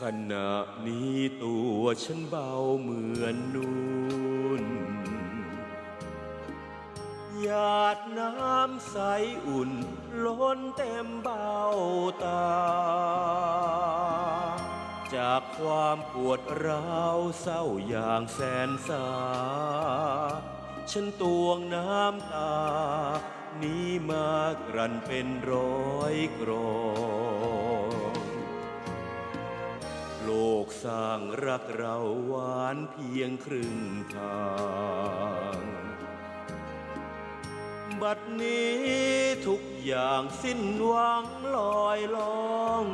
ขณะนี้ตัวฉันเบาเหมือนนูนหยาดน้ำใสอุ่น ล้นเต็มเบ้าตา จากความปวดร้าวเศร้าอย่างแสนสา ฉันตวงน้ำตา นี้มากรันเป็นร้อยกรอง สร้างรักเราหวานเพียงครึ่งทาง บัดนี้ทุกอย่างสิ้นหวังลอยล่อง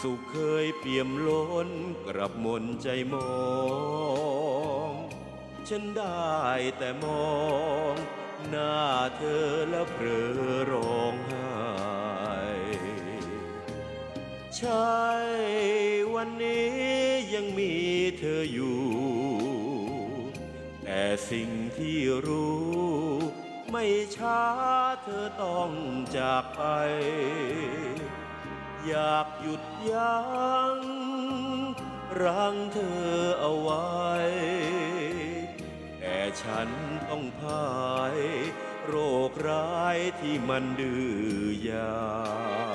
สุขเคยเปี่ยมล้นกลับหมนใจมอง ฉันได้แต่มอง หน้าเธอแล้วเพลอร้องไห้ช่ วันนี้ยังมีเธออยู่ แต่สิ่งที่รู้ ไม่ช้าเธอต้องจากไป อยากหยุดยัง้งรั้งเธอเอาไว้ แต่ฉันต้องพ่าย โรคร้ายที่มันดื้อยา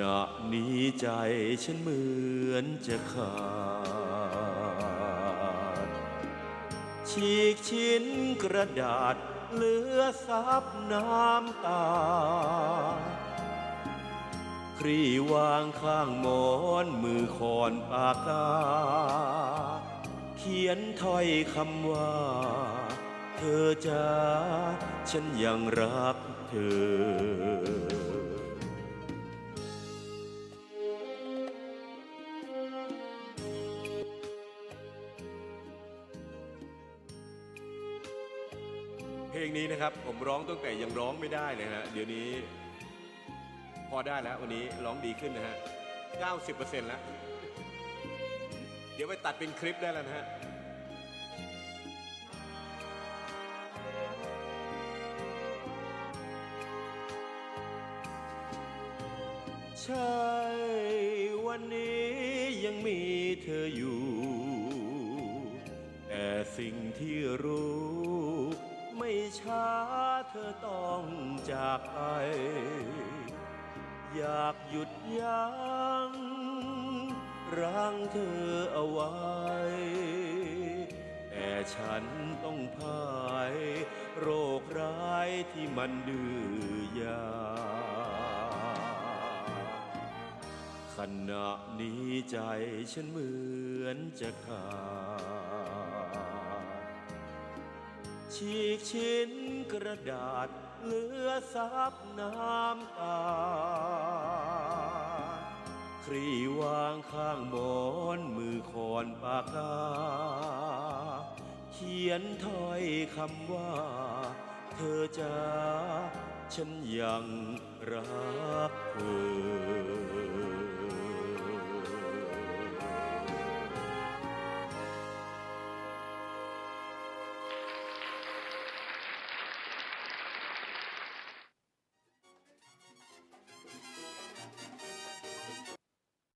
ณะนี้ใจฉันเหมือนจะขาด ฉีกชิ้นกระดาษเหลือซับน้ำตา ครีวางข้างหมอนมือคอนปากกา เขียนถ้อยคำว่า เธอจะฉันยังรักเธอ เพลงนี้นะครับผมร้องตั้งแต่ยังร้องไม่ได้เลยฮะเดี๋ยวนี้ พอได้แล้ววันนี้ร้องดีขึ้นนะฮะ 90%แล้ว เดี๋ยวไปตัดเป็นคลิปได้แล้วนะฮะใช่วันนี้ยังมีเธออยู่ แต่สิ่งที่รู้ ไม่ช้าเธอต้องจากไป อยากหยุดยัง้งรั้งเธอเอาไว้ แต่ฉันต้องพ่าย โรคร้ายที่มันดื้อยาขณะนี้ใจฉันเหมือนจะขาด ฉีกชิ้นกระดาษเหลือซับน้ำตา ครีวางข้างหมอนมือคอนปากกา เขียนถ้อยคำว่า เธอจะฉันยังรักเธอ